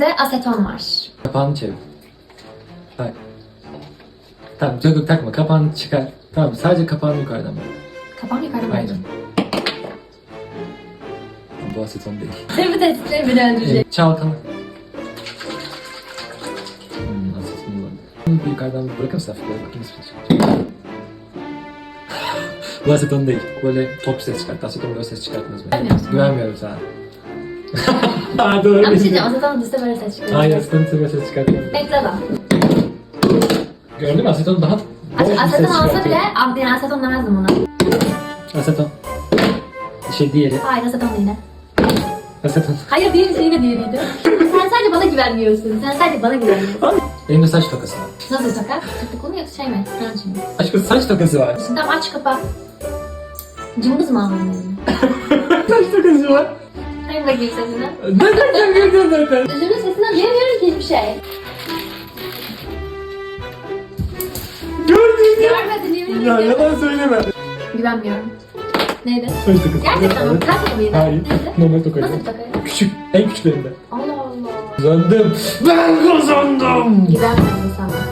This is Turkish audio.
Elimde aseton var. Kapağını çevir. Bak. Tamam yok takma kapağını çıkar. Tamam sadece kapağını yukarıdan bak. Kapağım yukarıda mı? Aynen. Bu aseton değil. Seni tehditleri beni öldürecek. Evet, çalkala. Hmm, aseton. Bunu bir yukarıdan bırakır mısın hafifle? Bakayım nasıl çıkacak. Bu aseton değil. Böyle top ses çıkarttı. Aseton böyle ses çıkartmaz mı? Güvenmiyor musun? Güvenmiyorum sana. Aa doğru. Ama bir şey diyeceğim. Aseton dizide böyle ses çıkıyor. Aynen aseton böyle ses çıkartıyor. Bekle bak. Gördün mü aseton daha boş bir aseton ses olsa çıkartıyor. bile ah, yani aseton demezdim buna. Aseton. Şey diğeri. Hayır aseton değil. Aseton. Hayır şey de diğeriydi. Sen sadece bana güvenmiyorsun. Sen sadece bana güvenmiyorsun. Elimde saç tokası var. Nasıl takar? Tırtıklı mı yoksa şey mi? Crunch mi? Aşkım saç tokası var. Şimdi tamam aç kapa. Cımbız mı elini? saç tokası var. Hayır bakayım sesine. Nereden gördün zaten? Üzümün sesinden duyamıyorum ki hiçbir şey. Gördün ya. Görmedin yemin Ya ediyorum. yalan söyleme. Güvenmiyorum. Neydi? Saç tokası. Gerçekten mi? Kalk mıydı? Hayır. Neydi? Normal tokaydı. Nasıl bir takı? Küçük. En küçüklerinde. Allah Allah. Kazandım. Ben kazandım. Güvenmiyorum sana.